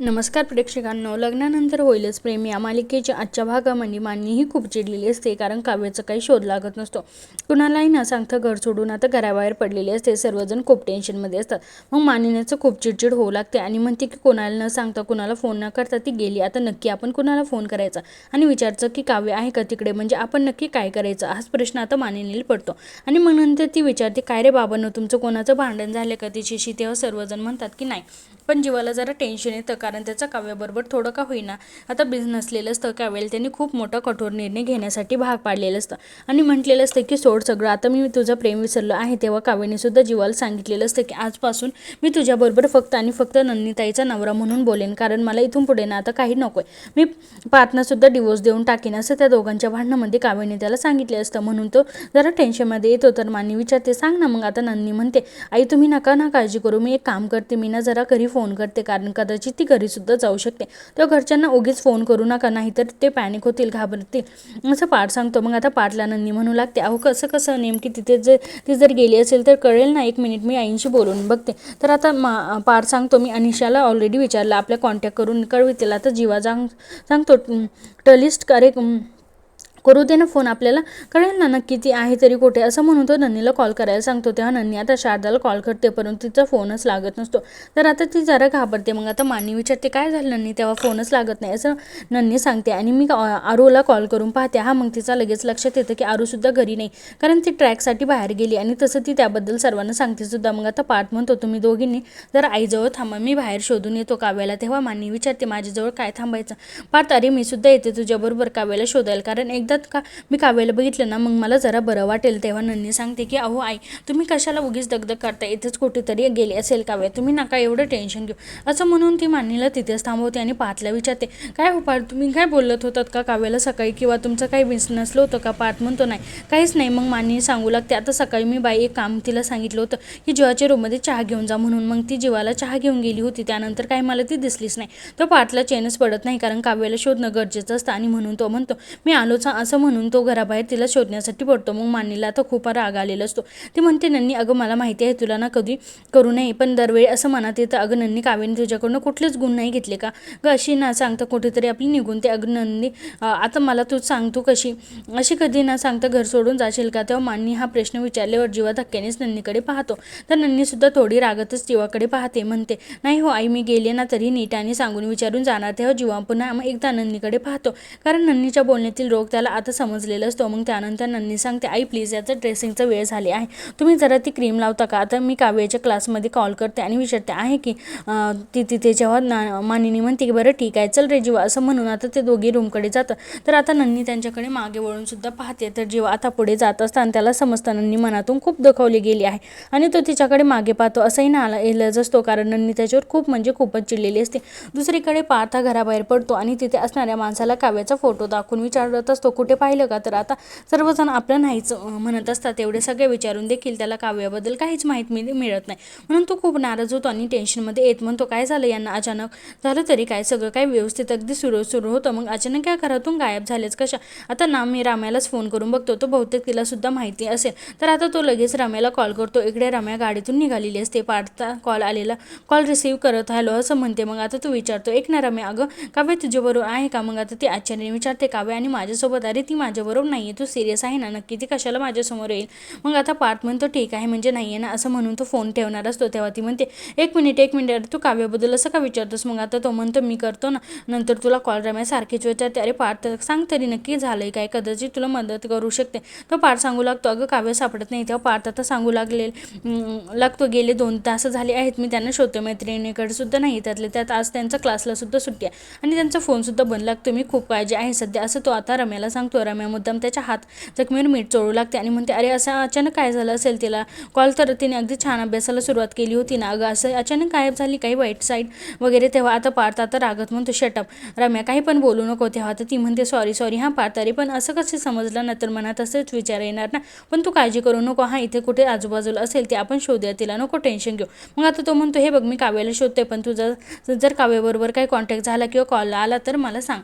नमस्कार प्रेक्षकांनो. लग्नानंतर होईलच प्रेम. या मालिकेच्या आजच्या भागामध्ये मान्यही खूप चिडलेली असते कारण काव्याचा काही शोध लागत नसतो. कुणालाही न सांगता घर सोडून आता घराबाहेर पडलेले असते. सर्वजण खूप टेन्शनमध्ये असतात. मग मानिनीचं खूप चिडचिड होऊ लागते आणि म्हणते की कोणाला न सांगता कुणाला फोन न करता ती गेली. आता नक्की आपण कुणाला फोन करायचा? आणि विचारचं की काव्य आहे का तिकडे? म्हणजे आपण नक्की काय करायचं? हाच प्रश्न आता मानिनीला पडतो. आणि मग नंतर ती विचारते काय रे बाबांनो तुमचं कोणाचं भांडण झालं का? तिच्याशी तेव्हा सर्वजण म्हणतात की नाही. पण जीवाला जरा टेन्शन येतं कारण त्याचा काव्याबरोबर थोडं का होईना. आता बिझनेसलेलं असतं काव्याला त्यांनी खूप मोठा कठोर निर्णय घेण्यासाठी भाग पाडलेलं असतं. आणि म्हटलेलं असतं की सोड सगळं आता मी तुझं प्रेम विसरलो आहे. तेव्हा काव्याने सुद्धा जीवाला सांगितलेलं असतं की आजपासून मी तुझ्याबरोबर फक्त आणि फक्त नंदिताईचा नवरा म्हणून बोलेन कारण मला इथून पुढे ना आता काही नको आहे मी पार्टनरसुद्धा डिवोर्स देऊन टाकेन असं त्या दोघांच्या भांडणामध्ये काव्याने त्याला सांगितले असतं. म्हणून तो जरा टेन्शनमध्ये येतो. तर मानी विचारते सांग ना मग आता नंदी म्हणते आई तुम्ही नका ना काळजी करू मी एक काम करते मी ना जरा घरी फोन फोन करते कारण कदाचित ती घरीसुद्धा जाऊ शकते. तेव्हा घरच्यांना उगीच फोन करू नका नाहीतर ते पॅनिक होतील घाबरतील. असं पाठ सांगतो. मग आता पाठला नंदी म्हणू लागते अहो कसं कसं? नेमकी तिथे जर ती जर गेली असेल तर कळेल ना? एक मिनिट मी आईंशी बोलून बघते. तर आता मा पाठ सांगतो. मी अनिशाला ऑलरेडी विचारलं आपल्या कॉन्टॅक्ट करून कळवितील आता जीवा सांग सांगतो टलिस्ट करे करू दे ना फोन आपल्याला. कळेल ना नक्की ती आहे तरी कुठे? असं म्हणून तो नन्नीला कॉल करायला सांगतो. तेव्हा नन्नी आता शारदाला कॉल करते परंतु तिचा फोनच लागत नसतो. तर आता ती जरा घाबरते. मग आता मान्य विचारते काय झालं नन्नी? तेव्हा फोनच लागत नाही. असं नन्नी सांगते. आणि मी आरूला कॉल करून पाहते. हा मग तिचा लगेच लक्षात येतं की आरूसुद्धा घरी नाही. कारण ती ट्रॅकसाठी बाहेर गेली आणि तसं ती त्याबद्दल सर्वांना सांगते सुद्धा. मग आता पाठ म्हणतो तुम्ही दोघींनी जर आईजवळ थांबा. मी बाहेर शोधून येतो काव्याला. तेव्हा मान्य विचारते माझ्याजवळ काय थांबायचं? पार्थ अरे मी सुद्धा येते तुझ्याबरोबर काव्याला शोधायला. कारण एकदा का? मी काव्याला बघितलं ना मग मला जरा बरं वाटेल तेव्हा नन्नी सांगते की अहो आई तुम्ही कशाला उगीच दगदग करता इथेच कुठेतरी गेली असेल काव्या तुम्ही नका एवढं टेन्शन घेऊ. असं म्हणून ती मान्नीला तिथेच थांबवते आणि पार्थला विचारते काय हो पार्थ तुम्ही काय बोलत होतात का काव्याला सकाळी? किंवा तुमचं काही बिझनेस नसलं होतं का? पार्थ म्हणतो नाही. काहीच नाही. मग मान्नी सांगू लागते आता सकाळी मी बाई एक काम तिला सांगितलं होतं की जीवाच्या रूममध्ये चहा घेऊन जा म्हणून. मग ती जीवाला चहा घेऊन गेली होती त्यानंतर काही मला ती दिसलीच नाही. तर पार्थला चेनच पडत नाही कारण काव्याला शोधणं गरजेचं असतं आणि म्हणून तो म्हणतो मी आलोचा असं म्हणून तो घराबाहेर तिला शोधण्यासाठी पडतो. मग मानीला आता खूप राग आलेला असतो. ती म्हणते नन्नी अगं मला माहिती आहे तुला ना कधी करू नये पण दरवेळी असं मनात येतं अगं नन्नी काव्याने तुझ्याकडनं कुठलेच गुण नाही घेतले का? ग अशी ना सांगता कुठेतरी आपली निघून ते. अगं नंदी आता मला तू सांग तू कशी अशी कधी ना सांगता घर सोडून जाशील का? तेव्हा मान्नी हा प्रश्न विचारल्यावर जीवा धक्क्यानेच नन्नीकडे पाहतो. तर नन्नीसुद्धा थोडी रागतच जीवाकडे पाहते. म्हणते नाही हो आई मी गेले ना तरी नीटाने सांगून विचारून जाणार तेव्हा जीवा पुन्हा एकदा नन्नीकडे पाहतो. कारण नन्नीच्या बोलण्यातील रोग त्याला आता समजलेलं असतो. मग त्यानंतर नन्नी सांगते आई प्लीज याचं ड्रेसिंगचा वेळ झाली आहे. तुम्ही जरा ती क्रीम लावता का? आता मी काव्याच्या क्लासमध्ये कॉल करते आणि विचारते आहे की? ती तिथे जेव्हा ना मानिनी म्हणते की बरं ठीक आहे चल रे जीवा. असं म्हणून आता ते दोघी रूमकडे जातात तर आता नन्नी त्यांच्याकडे मागे वळूनसुद्धा पाहते. तर जीवा आता पुढे जात असताना त्याला समजता नन्नी मनातून खूप दुखवली गेली आहे. आणि तो तिच्याकडे मागे पाहतो. असंही ना आला इलाज असतो कारण नन्नी त्याच्यावर खूप म्हणजे खूपच चिडलेली असते. दुसरीकडे पाहता घराबाहेर पडतो आणि तिथे असणाऱ्या माणसाला काव्याचा फोटो दाखवून विचारत असतो. कुठे पाहिलं का? तर आता सर्वजण आपलं नाहीच म्हणत असतात. एवढे सगळे विचारून देखील त्याला काव्याबद्दल काहीच माहिती मिळत नाही. म्हणून तो खूप नाराज होतो आणि टेन्शनमध्ये येत म्हणतो काय झालं यांना? अचानक झालं तरी काय? सगळं काय व्यवस्थित अगदी सुरू सुरू होतं. मग अचानक काय घरातून गायब झालेच कशा? आता ना मी राम्यालाच फोन करून बघतो. तो बहुतेक तिला सुद्धा माहिती असेल. तर आता तो लगेच राम्याला कॉल करतो. इकडे राम्या गाडीतून निघालेली असते. पाडता कॉल आलेला कॉल रिसिव्ह करत हॅलो असं म्हणते. मग आता तू विचारतो एक ना रम्या अगं काव्य तुझ्याबरोबर आहे का? मग आता ती आश्चर्याने विचारते काव्य आणि माझ्यासोबत अरे ती माझ्याबरोबर नाही आहे तू सिरियस आहे ना नक्की ती कशाला माझ्यासमोर येईल? मग आता पार्थ म्हणतो ठीक आहे म्हणजे नाही आहे ना असं म्हणून तो फोन ठेवणार असतो तेव्हा ती म्हणते एक मिनिट एक मिनिट अरे तू काव्याबद्दल असं का विचारतोस? मग आता तो म्हणतो मी करतो ना नंतर तुला कॉल रम्या सारखीच विचारते. अरे पार्थ सांग तरी नक्की झालं आहे काय? कदाचित तुला मदत करू शकते. तो पार्थ सांगू लागतो अगं काव्य सापडत नाही. तेव्हा पार्थ आता सांगू लागले लागतो गेले दोन तास झाले आहेत मी त्यांना शोधतो मैत्रिणीकडे सुद्धा नाही त्यातले त्यात आज त्यांचा क्लासला सुद्धा सुट्टी आहे. आणि त्यांचा फोनसुद्धा बंद लागतो मी खूप काळजी आहे सध्या असं तो आता रम्याला सांगतो रम्या मुद्दाम त्याच्या हात जखमीवर मीठ चोळू लागते आणि म्हणते अरे असं अचानक काय झालं असेल तिला? कॉल तर तिने अगदी छान अभ्यासाला सुरुवात केली होती ना अगं असं अचानक गायब झाली काही वाईट साईड वगैरे तेव्हा आता पार्थ आता रागत म्हणतो शटअप रम्या काही पण बोलू नको तेव्हा. तर ती म्हणते सॉरी सॉरी हां पार्थ अरे पण असं कसं समजलं ना तर मनात असंच विचार येणार ना. पण तू काळजी करू नको. हां इथे कुठे आजूबाजूला असेल ते आपण शोधूया तिला. नको टेन्शन घेऊ. मग आता तो म्हणतो हे बघ मी काव्याला शोधते पण तुझा जर काव्याबरोबर काही कॉन्टॅक्ट झाला किंवा कॉल आला तर मला सांग.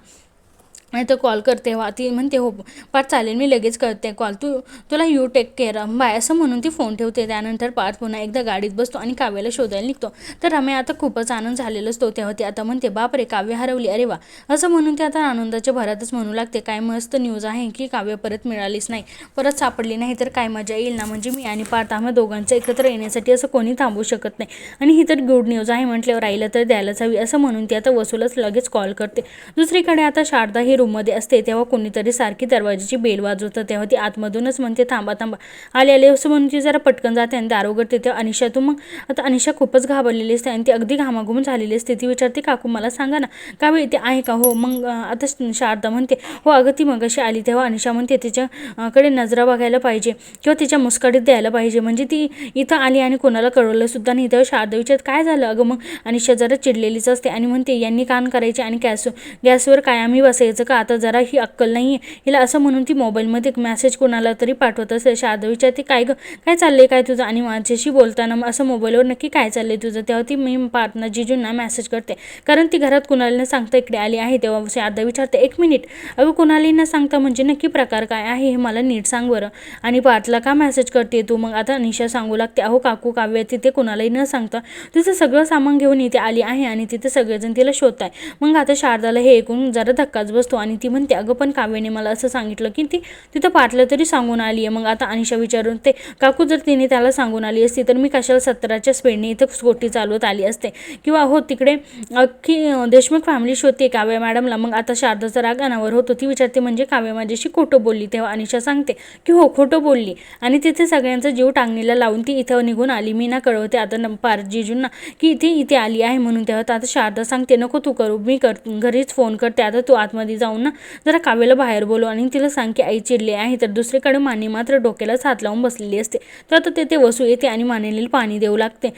नाही तर कॉल करते वा ती म्हणते हो पार्थ चालेल मी लगेच करते कॉल. तू तुला यू टेक केअर बाय असं म्हणून ती फोन ठेवते. त्यानंतर पार्थ पुन्हा एकदा गाडीत बसतो आणि काव्याला शोधायला निघतो. तर रम्या आता खूपच आनंद झालेला असतो तेव्हा ती आता म्हणते बाप रे काव्य हरवली अरे वा. असं म्हणून ते आता आनंदाच्या भरातच म्हणू लागते. काय मस्त न्यूज आहे की काव्य परत मिळालीच नाही. परत सापडली नाही तर काय मजा येईल ना? म्हणजे मी आणि पार्थ आम्हा दोघांचं एकत्र येण्यासाठी असं कोणी थांबू शकत नाही. आणि ही तर गुड न्यूज आहे म्हटल्यावर आईला तर द्यायलाच हवी असं म्हणून ती आता वसूलच लगेच कॉल करते. दुसरीकडे आता शारदा ही रूममध्ये असते तेव्हा कोणीतरी सारखी दरवाजाची बेल वाजवतं तेव्हा ती आतमधूनच म्हणते थांबा थांबा. आले आले असं म्हणून ती जरा पटकन जाते आणि दार उघडते. तेव्हा अनिशा तू मग आता अनिशा खूपच घाबरलेली असते आणि ती अगदी घामाघूम झालेली असते. ती विचारते काकू मला सांगा ना का वेळ ते आहे का? हो मग आता शारदा म्हणते हो अगं ती मग अशी आली. तेव्हा अनिशा म्हणते तिच्याकडे नजरा बघायला पाहिजे किंवा तिच्या मुस्काडीत द्यायला पाहिजे. म्हणजे ती इथं आली आणि कोणाला कळवलं सुद्धा नाही. तेव्हा शारदा विचारत काय झालं? अगं मग अनिशा जरा चिडलेलीच असते आणि म्हणते यांनी कान करायचे आणि गॅस गॅसवर काय आम्ही बसायचं का? आता जरा ही अक्कल नाही आहे हिला असं म्हणून ती मोबाईलमध्ये एक मेसेज कोणाला तरी पाठवत असते शारदा विचारते काय गं? काय चाललंय काय तुझं? आणि माझ्याशी बोलताना मग असं मोबाईलवर नक्की काय चाललंय तुझं? तेव्हा ती मी पार्टनर जिजूंना मेसेज करते. कारण ती घरात कुणाला न सांगता इकडे आली आहे. तेव्हा शारदा विचारते एक मिनिट अगं कुणालाही न सांगता म्हणजे नक्की प्रकार काय आहे? हे मला नीट सांग बरं. आणि पार्थला का मेसेज करते तू? मग आता निशा सांगू लागते अहो काकू काव्य तिथे कुणालाही न सांगता तिचं सगळं सामान घेऊन इथे आली आहे आणि तिथे सगळेजण तिला शोधताय. मग आता शारदाला हे ऐकून जरा धक्काच बसतो. आणि ती म्हणते अगं पण काव्याने मला असं सांगितलं की ती तिथं पाटलं तरी सांगून आली आहे. मग आता अनिशा विचारून ते काकू जर तिने त्याला सांगून आली असती तर मी कशाला सतराच्या स्पीडने इथं स्कूटी चालवत आली असते? किंवा हो तिकडे अख्खी देशमुख फॅमिली शोधते काव्या मॅडमला मग आता शारदाचा राग अनावर होतो. ती विचारते म्हणजे काव्या माझ्याशी खोटं बोलली? तेव्हा अनिशा सांगते की हो खोटं बोलली आणि तिथे सगळ्यांचा जीव टांगणीला लावून ती इथं निघून आली. मी ना कळवते आता न पार जिजूंना की ती इथे आली आहे म्हणून. तेव्हा आता शारदा सांगते नको तू करू मी कर घरीच फोन करते. आता तू आतमध्ये जाऊन ना जरा काव्याला बाहेर बोलव आणि तिला सांग की आई चिडली आहे तर दुसरीकडे माने मात्र डोक्यालाच हात लावून बसलेली असते. तर आता तेथे वसू येते आणि मानेला पाणी देऊ लागते.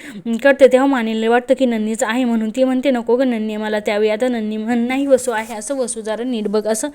करते तेव्हा मानेला वाटतं की नन्नीच आहे म्हणून ती म्हणते नको ग नन्नी मला त्यावेळी आता नन्नी म्हण नाही वसू आहे असं वसू जरा नीट बघ असं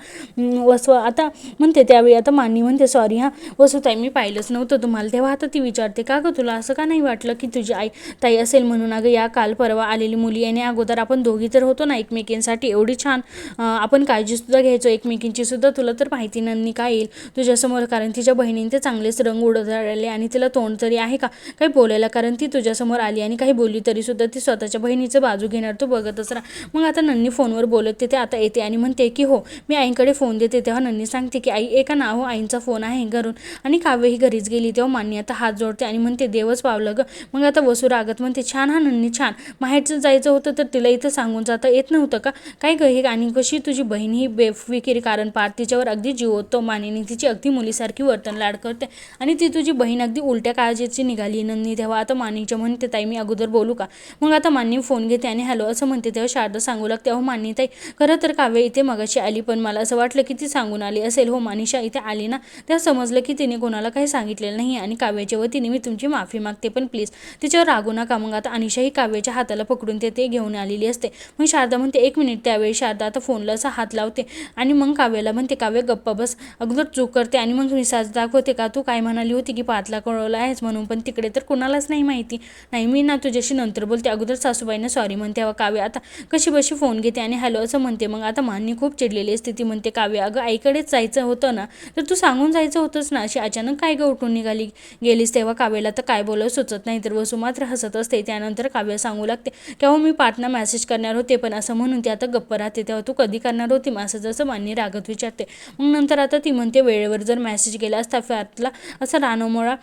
वसू आता म्हणते त्यावेळी आता मान्य म्हणते सॉरी हां वसू ताई मी पाहिलंच नव्हतं तुम्हाला तेव्हा आता ती विचारते का गं तुला असं का नाही वाटलं की तुझी आई ताई असेल म्हणून? अगं या काल परवा आलेली मुली याने अगोदर आपण दोघी तर होतो ना एकमेकींसाठी एवढी छान आपण काळजी सुद्धा घ्यायचो एकमेकींची सुद्धा. तुला तर माहिती नन्नी काय येईल तुझ्यासमोर कारण तिच्या बहिणीने ते चांगलेच रंग उडवले आणि तिला तोंड तरी आहे का? काही बोलायला. कारण ती तुझ्यासमोर आली आणि काही बोलली तरी सुद्धा ती स्वतःच्या बहिणीचं बाजू घेणार. तू बघतच राहा. मग आता नन्नी फोनवर बोलत तिथे आता येते आणि म्हणते की हो मी आईकडे फोन देते. तेव्हा नन्नी सांगते की आई एका ना हो आईंचा फोन आहे घरून आणि काव्य ही घरीच गेली. तेव्हा मान्य आता हात जोडते आणि म्हणते देवच पावलं ग. मग आता वसू रागत म्हणते छान हा नन्नी छान. माहेरचं जायचं होतं तर तिला इथं सांगून जाता येत नव्हतं का? काय ग हे आणि कशी? तुझी बहीण ही बेफिकीर कारण पार तिच्यावर अगदी जीव होतो मानिनी तिची अगदी मुलीसारखी वर्तन लाड करते. आणि ती तुझी बहीण अगदी उलट्या काळजीची निघाली. नंदी तेव्हा आता मानीच्या म्हणते ताई मी अगोदर बोलू का? मग आता मान्य फोन घेते आणि हॅलो असं म्हणते. तेव्हा शारदा सांगू लागते अहो मान्य ताई खरं तर काव्य इथे मगाशी आली पण मला असं वाटलं की ती सांगून आली असेल. हो मानिषा इथे आली ना? तेव्हा समजलं की तिने कोणाला काही सांगितलेलं नाही आणि काव्याच्या वतीने मी तुमची माफी मागते पण प्लीज तिच्यावर रागू नका. मग आता अनिशा ही काव्याच्या हाताला पकडून ते ते घेऊन आलेली असते. मग शारदा म्हणते एक मिनिट त्यावेळी शारदा आता फोनला असा हात लावते. आणि मग काव्याला म्हणते काव्य गप्पा बस. अगोदर चूक करते आणि मग मिसाज दाखवते का? तू काय म्हणाली होती की पातला कळवला आहेस म्हणून पण तिकडे तर कोणालाच नाही माहिती. नाही मी ना तुझ्याशी नंतर बोलते. अगोदर सासूबाईंना सॉरी म्हणते. तेव्हा काव्य आता कशी बशी फोन घेते आणि हॅलो असं म्हणते. मग आता मान्य खूप चिडलेली असते. ती म्हणते काव्य अगं आईकडेच जायचं होतं ना? तर तू सांगून जायचं होतंच ना? अशी अचानक काय गं उठून निघाली गेलीस तेव्हा? काव्याला तर काय बोलावं सुचत नाही. तर वसू मात्र हसत असते. त्यानंतर काव्य सांगू लागते तेव्हा मी पाटना मेसेज करणार होते पण असं म्हणून ते आता गप्प राहते. तेव्हा तू कधी करणार होती मग असं जसं मान्य रागत विचारते. मग नंतर आता ती म्हणते वेळेवर जर मॅसेज गेला असता फॅटला असं रानोमोळा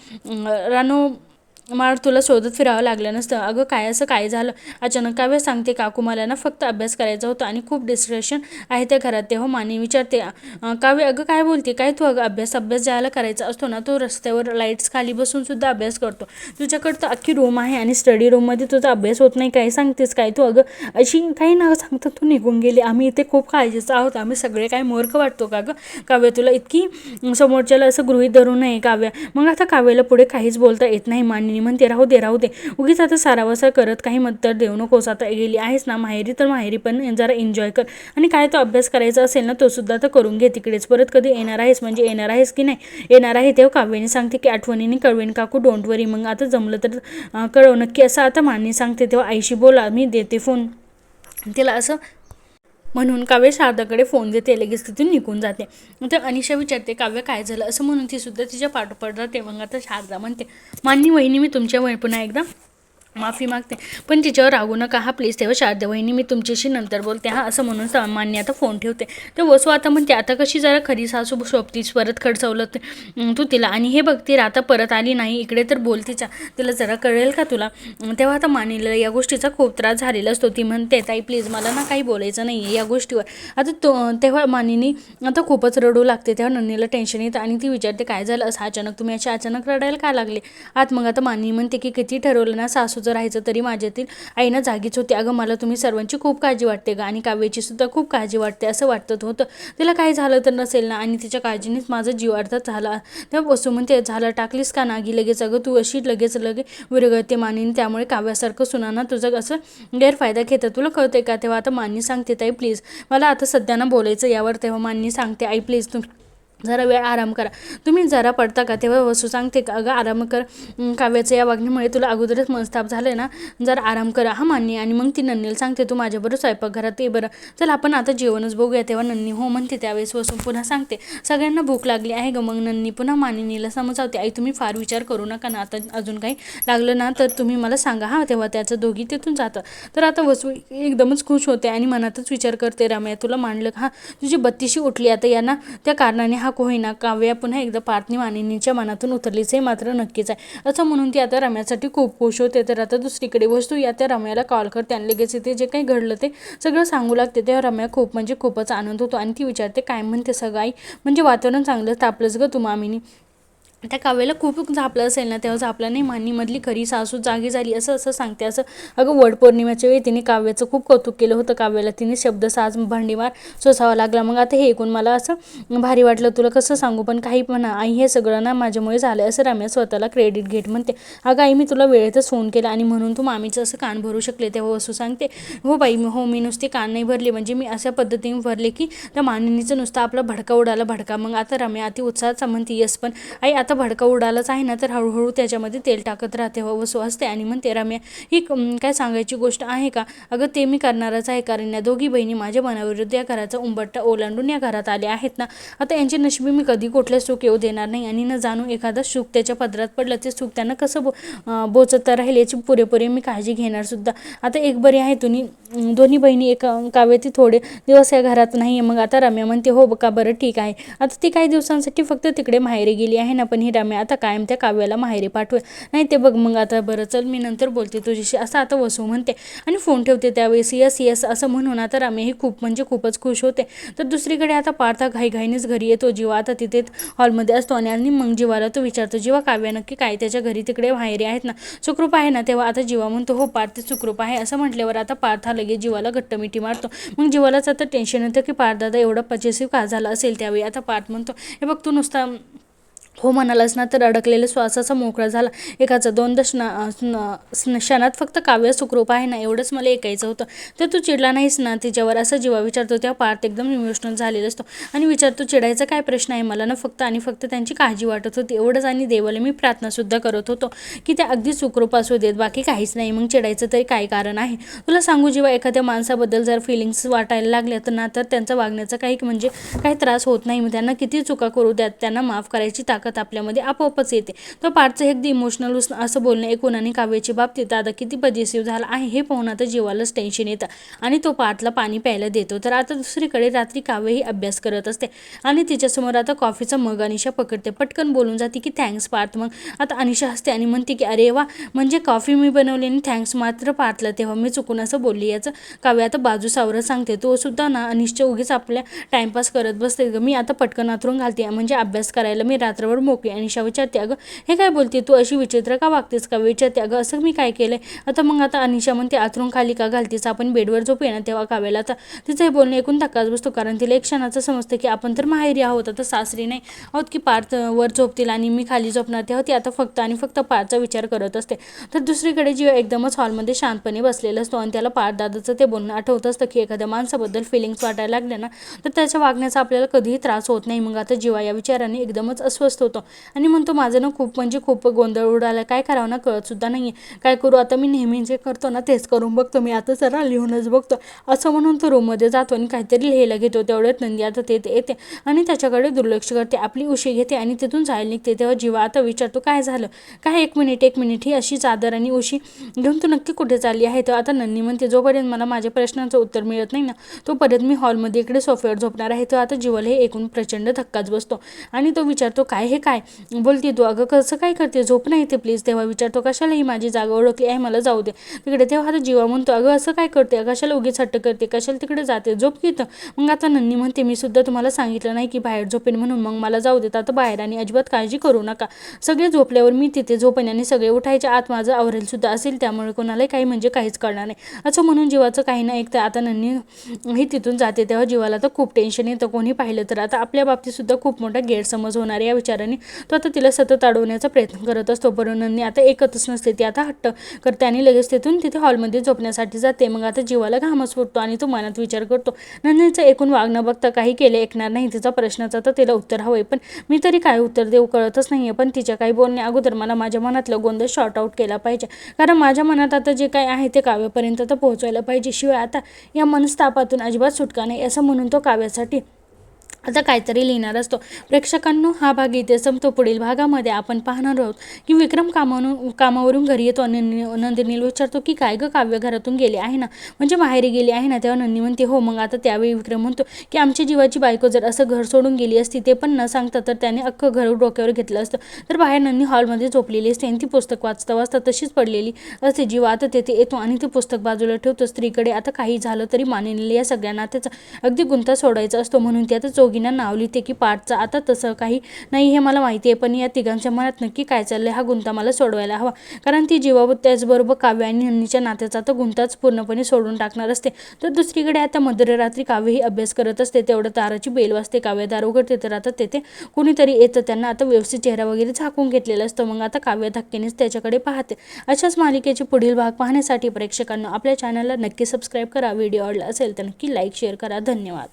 रानो माळ तुला शोधत फिरावं लागलं नसतं. अगं काय असं काय झालं? अचानक काव्य सांगते काकू? मला ना फक्त अभ्यास करायचा होता आणि खूप डिस्ट्रेशन आहे त्या घरात. तेव्हा हो, माने विचारते काव्य अगं काय बोलते? काय तू? अगं अभ्यास अभ्यास ज्याला करायचा असतो ना तो रस्त्यावर लाईट्स खाली बसून सुद्धा अभ्यास करतो. तुझ्याकडं तर अख्खी रूम आहे आणि स्टडी रूममध्ये तुझा अभ्यास होत नाही. काय सांगतेस? काय तू? अगं अशी काही ना सांगता तू निघून गेली. आम्ही इथे खूप काळजीचं आहोत. आम्ही सगळे काय मूर्ख वाटतो का गं? काव्य तुला इतकी समोरच्याला असं गृहीत धरू नये काव्य मग आता काव्याला पुढे काहीच बोलता येत नाही? मानिनी म्हणते राहू दे राहू दे. उगीच आता सारावासा करत काही मत्तर देऊ नकोस. आता गेली आहेस ना माहेरी तर माहेरी पण जरा एन्जॉय कर. आणि काय तो अभ्यास करायचा असेल ना तो सुद्धा तर करून घे तिकडेच. परत कधी येणार आहेस म्हणजे येणार आहेस की नाही? येणार आहे तेव्हा काव्याने सांगते की आठवणीने कळवेन काकू डोंट वरी मग आता जमलं तर कळव. नक्की असं आता मान्य सांगते तेव्हा आईशी बोला मी देते फोन तिला असं म्हणून काव्य शारदाकडे फोन देते लगेच तिथून निघून जाते. तर अनिशा विचारते काव्य काय झालं? असं म्हणून ती सुद्धा तिच्या पाठोपाठ जाते. मग आता शारदा म्हणते मान्य वहिनी मी तुमच्या वय पुन्हा एकदा माफी मागते. पण तिच्यावर रागू नका. हा प्लीज तेव्हा शारदा वहिनी मी तुमच्याशी नंतर बोलते. हा असं म्हणून सामान्य आता फोन ठेवते. तर वसू आता म्हणते आता कशी जरा खरी सासू सोबतीच परत खडचवलं ते तू तिला. आणि हे बघ ती राता परत आली नाही. इकडे तर बोलतीचा तिला जरा कळेल का तुला? तेव्हा आता मानिलं या गोष्टीचा खूप त्रास झालेला असतो. ती म्हणते ताई प्लीज मला ना काही बोलायचं नाही आहे या गोष्टीवर. आता तो तेव्हा मानिनी आता खूपच रडू लागते. तेव्हा नन्नीला टेन्शन येतं आणि ती विचारते काय झालं? असं अचानक तुम्ही अशा अचानक रडायला का लागले? आत मग आता मानिनी म्हणते की किती ठरवलं ना सासू सासूचं राहायचं तरी माझ्यातील आईनं जागीच होती. अगं मला तुम्ही सर्वांची खूप काळजी वाटते ग आणि काव्याची सुद्धा खूप काळजी वाटते असं वाटत होतं. तिला काही झालं तर नसेल ना आणि तिच्या काळजीनेच माझा जीव अर्थात झाला. तेव्हा वसू म्हणते झालं टाकलीस का नागी लगेच? अगं तू अशी लगेच लगे विरगळते मानीन. त्यामुळे काव्यासारखं सुनाना तुझं असं गैरफायदा घेतं. तुला कळतंय का? तेव्हा आता मान्य सांगते ताई प्लीज मला आता सध्या ना बोलायचं यावर. तेव्हा मान्य सांगते आई प्लीज तू जरा वेळ आराम करा. तुम्ही जरा पडता का? तेव्हा वसू सांगते का? अगं आराम कर. काव्याचं या वागण्यामुळे तुला अगोदरच मनस्ताप झालं ना? जरा आराम करा. हा मान्य आणि मग ती नन्नीला सांगते तू माझ्याबरोबर स्वयंपाकघरात ते बरं. चल आपण आता जेवणच बघूया. तेव्हा नन्नी हो म्हणते. त्यावेळेस वसू पुन्हा सांगते सगळ्यांना भूक लागली आहे ग. मग नन्नी पुन्हा मानिनीला समजावते आई तुम्ही फार विचार करू नका ना. आता अजून काही लागलं ना तर तुम्ही मला सांगा. हा तेव्हा त्याचं दोघी तिथून जातं. तर आता वसू एकदमच खुश होते आणि मनातच विचार करते रम्या तुला मांडलं का? हा तुझी बत्तीशी उठली. आता यांना त्या कारणाने हा होईना काव्या पुन्हा एकदा पार्थनी मानिनीच्या मनातून उतरलीच हे मात्र नक्कीच आहे. असं म्हणून ती आता रम्यासाठी खूप खुश होते. तर आता दुसरीकडे वस्तू या त्या रम्याला कॉल करते आणि लगेच इथे जे काही घडलं ते सगळं सांगू लागते. तेव्हा रम्या खूप म्हणजे खूपच आनंद होतो आणि ती विचारते काय म्हणते सगळं आई? म्हणजे वातावरण चांगलं तापलंच ग तू मामिनी. त्या काव्याला खूप झापलं असेल ना तेव्हा झापलं नाही मानीमधली खरी सासू जागी झाली. असं असं सांगते असं. अगं वड पौर्णिमेच्या वेळी तिने काव्याचं खूप कौतुक केलं होतं. काव्याला तिने शब्द साज भांडीमार सोसावा लागला. मग आता हे ऐकून मला असं भारी वाटलं. तुला कसं सांगू? पण काही म्हणा आई हे सगळं ना माझ्यामुळे झालं असं रम्या स्वतःला क्रेडिट घेत म्हणते. अगं आई मी तुला वेळेतच फोन केला आणि म्हणून तू मामीचं असं कान भरू शकले तेव्हा असू सांगते. हो बाई हो मी नुसते कान नाही भरले. म्हणजे मी अशा पद्धतीने भरले की त्या मानिनीचं नुसतं आपला भडका उडाला भडका. मग आता रम्या अति उत्साहात म्हणते येस पण आई आता आता भडका उडालाच आहे ना तर हळूहळू त्याच्यामध्ये तेल टाकत राहते व वसू असते आणि म्हणते रम्या ही काय सांगायची गोष्ट आहे का? अगं ते मी करणारच आहे कारण या दोघी बहिणी माझ्या मनाविरुद्ध या घराचा उंबट्टा ओलांडून या घरात आल्या आहेत ना. आता यांची नशिबी मी कधी कुठलं सुख येऊ देणार नाही. आणि न जाणू एखादं सुख त्याच्या पदरात पडलं ते सुख त्यांना कसं बो बोचत राहील याची पुरेपुरे मी काळजी घेणार सुद्धा. आता एक बरी आहे तुम्ही दोन्ही बहिणी एका काव्यती थोडे दिवस या घरात नाही आहे मग आता रम्या म्हणते हो का बरं ठीक आहे. आता ती काही दिवसांसाठी फक्त तिकडे माहेरी गेली आहे ना पण ही रम्या आता कायम त्या काव्याला माहेरी पाठवे नाही ते बघ मग आता बरं चल मी नंतर बोलते तुझ्याशी. असं आता वसू म्हणते आणि फोन ठेवते त्यावेळेस. यस यस असं म्हणून आता रामे ही खूप म्हणजे खूपच खुश होते. तर दुसरीकडे आता पार्था घाईघाईनेच घरी येतो. जीवा आता तिथे हॉलमध्ये असतो आणि आणि मग जीवाला तो विचारतो जीवा काव्या नक्की काय? त्याच्या घरी तिकडे माहेरी आहेत ना? सुखरूप आहे ना? तेव्हा आता जीवा म्हणतो हो पार्थ ते सुखरूप आहे. असं म्हटल्यावर आता पार्था लगेच जीवाला घट्ट मिठी मारतो. मग जीवालाच आता टेन्शन येतं की पार दादा एवढा पजेसिव्ह का झाला असेल त्यावेळी? आता पार्थ म्हणतो हे बघ तू नुसता हो म्हणालास ना तर अडकलेला श्वासाचा मोकळा झाला. एकाचा दोनदा स्ना क्षणात फक्त काव्य सुखरूप आहे ना एवढंच मला ऐकायचं होतं. तर तू चिडला नाहीस ना तिच्यावर असं जेव्हा विचारतो तेव्हा पार्थ एकदम इमोशनल झालेला असतो. आणि विचारतो चिडायचा काय प्रश्न आहे मला ना फक्त आणि फक्त त्यांची काळजी वाटत होती. एवढंच आणि देवाला मी प्रार्थनासुद्धा करत होतो की त्या अगदी सुखरूप असू देत बाकी काहीच नाही. मग चिडायचं तरी काय कारण आहे? तुला सांगू जेव्हा एखाद्या माणसाबद्दल जर फिलिंग्स वाटायला लागल्या तर ना तर त्यांचा वागण्याचा काही म्हणजे काही त्रास होत नाही. मग त्यांना किती चुका करू द्यात त्यांना माफ करायची ताकद आपल्यामध्ये आपोआपच येते. तर पार्थचं हे अगदी इमोशनल असं बोलणं एकूणाने आणि काव्याची बाबतीत दादा किती पजेसिव्ह झाला आहे हे पाहून आता जीवालाच टेन्शन येतं. आणि तो पार्थला पाणी प्यायला देतो. तर आता दुसरीकडे रात्री काव्यही अभ्यास करत असते. आणि तिच्यासमोर आता कॉफीचा मग अनिशा पकडते. पटकन बोलून जाते की थँक्स पार्थ. मग आता अनिशा हसते आणि म्हणते की अरे वा म्हणजे कॉफी मी बनवली आणि थँक्स मात्र पार्थला तेव्हा मी चुकून असं बोलली याचं. काव्य आता बाजू सावरत सांगते तो सुद्धा ना अनिशच्या उगीच आपल्या टाईमपास करत बसते. मी आता पटकन आतरून घालते. म्हणजे अभ्यास करायला मी रात्र रात्रभर मोकळी अनिशा विचारते अगं हे काय बोलते? तू अशी विचित्र का वागतेस का? विचारते अगं असं मी काय केलंय? आता मग आता अनिशा म्हणते आथरून खाली का घालतेस? आपण बेडवर झोपूया ना तेव्हा काव्याला आता तिचं हे बोलणं ऐकून धक्काच बसतो कारण तिला एक क्षणाचं समजतं की आपण तर माहेरी आहोत आता सासरी नाही. आहोत की पार्थ वर झोपतील आणि मी खाली झोपणार तेव्हा ती आता फक्त आणि फक्त पारचा विचार करत असते. तर दुसरीकडे जीव एकदमच हॉलमध्ये शांतपणे बसलेला असतो आणि त्याला पार दादाचं ते बोलणं आठवत असतं की एखाद्या माणसाबद्दल फिलिंग्स वाटायला लागल्या ना तर त्याच्या वागण्याचा आपल्याला कधीही त्रास होत नाही. मग आता जीवा या विचाराने एकदमच अस्वस्थ बसतो होतो. आणि म्हणतो माझं ना खूप म्हणजे खूप गोंधळ उडाला. काय करावं ना कळतसुद्धा नाही आहे काय करू? आता मी नेहमी जे करतो ना तेच करून बघतो. मी आता जरा लिहूनच बघतो. असं म्हणून तो रूममध्ये जातो आणि काहीतरी लिहायला घेतो. तेवढ्यात नंदी आता ते ते येते. आणि त्याच्याकडे दुर्लक्ष करते. आपली उशी घेते आणि तिथून जायला निघते. तेव्हा जीवा आता विचारतो काय झालं? काय एक मिनिट एक मिनिट? ही अशी चादर आणि उशी घेऊन तू नक्की कुठे चालली आहे? तर आता नंदी म्हणते जोपर्यंत मला माझ्या प्रश्नाचं उत्तर मिळत नाही ना तोपर्यंत मी हॉलमध्ये इकडे सोफ्यावर झोपणार आहे. तर आता जीवाला हे एकूण प्रचंड धक्काच बसतो. आणि तो विचारतो काय हे काय? बोलते तू अगं कसं काय करते? झोप नाही ते प्लीज तेव्हा विचारतो कशाला ही माझी जागा ओळखली आहे? मला जाऊ दे. तिकडे तेव्हा आता जीवा म्हणतो अगं असं काय करते? कशाला उगीच हट्ट करते? कशाला तिकडे जाते? झोप घेतं मग आता नन्नी म्हणते मी सुद्धा तुम्हाला सांगितलं नाही की बाहेर झोपेन म्हणून. मग मला जाऊ देत आता बाहेर आणि अजिबात काळजी करू नका. सगळे झोपल्यावर मी तिथे झोपेन आणि सगळे उठायच्या आत माझं आवरेल सुद्धा असेल. त्यामुळे कोणालाही काही म्हणजे काहीच कळणार नाही. असं म्हणून जीवाचं काही ना एक तर आता नन्नी ही तिथून जाते. तेव्हा जीवाला तर खूप टेन्शन येतं. कोणी पाहिलं तर आता आपल्या बाबतीत सुद्धा खूप मोठा गैरसमज होणार या विचार विचाराने तो आता तिला सतत अडवण्याचा प्रयत्न करत असतो. पण नंदी आता एकतच नसते ती आता हट्ट कर त्याने लगेच तिथून तिथे हॉलमध्ये झोपण्यासाठी जाते. मग आता जीवाला घामच फुटतो आणि तो मनात विचार करतो नंदीचं एकूण वागणं बघता काही केले ऐकणार नाही तिचा प्रश्नाचा तर तिला उत्तर हवंय. पण मी तरी काय उत्तर देऊ कळतच नाहीये. पण तिच्या काही बोलण्या अगोदर मला माझ्या मनातलं गोंधळ शॉर्ट आऊट केला पाहिजे. कारण माझ्या मनात आता जे काय आहे ते काव्यापर्यंत तर पोहोचवायला पाहिजे. शिवाय आता या मनस्तापातून अजिबात सुटका नाही असं म्हणून तो काव्यासाठी आता काहीतरी लिहिणार असतो. प्रेक्षकांनो हा भाग इथे संपतो. पुढील भागामध्ये आपण पाहणार आहोत की विक्रम कामावरून कामावरून घरी येतो. आणि नंदिनी नंदिनीला विचारतो की काय गं काव्य घरातून गेले आहे ना? म्हणजे माहेरी गेली आहे ना? तेव्हा नंदी म्हणते हो मग आता त्यावेळी विक्रम म्हणतो की आमची जीवाची बायको जर असं घर सोडून गेली असती ते पण न सांगता तर त्याने अख्खं घर डोक्यावर घेतलं असतं. तर बाहेर नंदी हॉलमध्ये झोपलेली असते आणि ती पुस्तक वाचता वाचता तशीच पडलेली असते. जीव आता तेथे येतो आणि ते पुस्तक बाजूला ठेवतो. स्त्रीकडे आता काही झालं तरी मानेली या सगळ्यांना त्याचा अगदी गुंता सोडायचा असतो. म्हणून ती आता दोघींना नाव लिहिते की पाठचा आता तसं काही नाही हे मला माहिती आहे पण या तिघांच्या मनात नक्की काय चाललंय हा गुंता मला सोडवायला हवा. कारण ती जीवावर त्याचबरोबर काव्य आणि नंदीच्या नात्याचा तर गुंताच पूर्णपणे सोडून टाकणार असते. तर दुसरीकडे आता मध्यरात्री काव्यही अभ्यास करत असते तेवढं ताराची बेल वाजते काव्य दार उघडते तर आता तेथे कुणीतरी येतं त्यांना आता व्यवस्थित चेहरा वगैरे झाकून घेतलेला असतो मग आता काव्य धक्क्यानेच त्याच्याकडे पाहते. अशाच मालिकेचे पुढील भाग पाहण्यासाठी प्रेक्षकांना आपल्या चॅनलला नक्की सबस्क्राईब करा व्हिडिओ आवडला असेल तर नक्की लाईक शेअर करा. धन्यवाद.